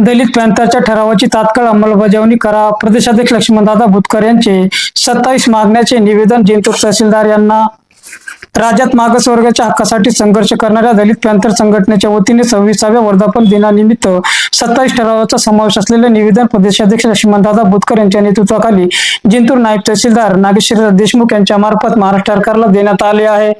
दलित पॅंथरच्या ठरावाची तात्काळ अंमलबजावणी करा. प्रदेशाध्यक्ष लक्ष्मणदादा भुतकर यांचे सत्तावीस मागण्याचे निवेदन जिंतूर तहसीलदार यांना. राज्यात मागासवर्गाच्या हक्कासाठी संघर्ष करणाऱ्या दलित पॅंथर संघटनेच्या वतीने सव्वीसाव्या वर्धापन दिनानिमित्त सत्तावीस ठरावाचा समावेश असलेले निवेदन प्रदेशाध्यक्ष लक्ष्मणदादा भुतकर यांच्या नेतृत्वाखाली जिंतूर नायब तहसीलदार नागेश्वर देशमुख यांच्या मार्फत महाराष्ट्र सरकारला देण्यात आले आहे.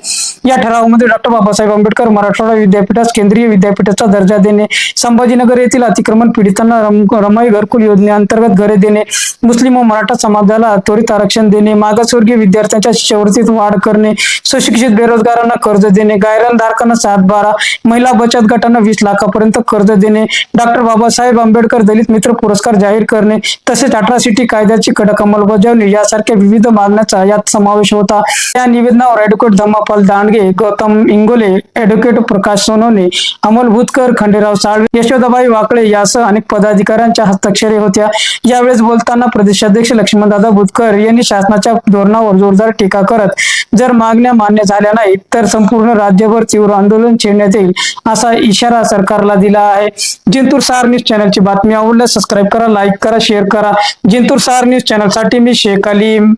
या ठरावामध्ये डॉक्टर बाबासाहेब आंबेडकर मराठवाडा विद्यापीठास केंद्रीय विद्यापीठाचा दर्जा देणे संभाजीनगर येथील अतिक्रमण पीडितांना रम- रमाई घरकुल योजनेअंतर्गत घरे देणे मुस्लिम व मराठा समाजाला त्वरित आरक्षण देणे मागासवर्गीय विद्यार्थ्यांच्या शिष्यवृत्तीत वाढ करणे सुशिक्षित बेरोजगारांना कर्ज देणे गायरान धारकांना सात बारा महिला बचत गटांना वीस लाखापर्यंत कर्ज देणे डॉक्टर बाबासाहेब आंबेडकर दलित मित्र पुरस्कार जाहीर करणे तसेच अठरासिटी कायद्याची कडक अंमलबजावणी यासारख्या विविध मागण्यांचा यात समावेश होता. या निवेदनावर ऍडव्होकेट धम्मापाल दांडगे गौतम इंगोले ऍडव्होकेट प्रकाश सोनवणे अमोल भूतकर खंडेराव साळवे यशोदाबाई वाकळे यासह अनेक पदाधिकाऱ्यांच्या हस्ताक्षरी होत्या. यावेळेस बोलताना प्रदेशाध्यक्ष लक्ष्मणदादा भूतकर यांनी शासनाच्या धोरणावर जोरदार टीका करत जर मागण्या मान्य झाल्या नाहीत तर संपूर्ण राज्यभर तीव्र आंदोलन छेडण्यात येईल असा इशारा सरकारला दिला आहे. जिंतूर सार न्यूज चॅनलची बातमी आवडल्यास सबस्क्राईब करा लाईक करा शेअर करा. जिंतूर सार न्यूज चॅनलसाठी मी शेख अलीम.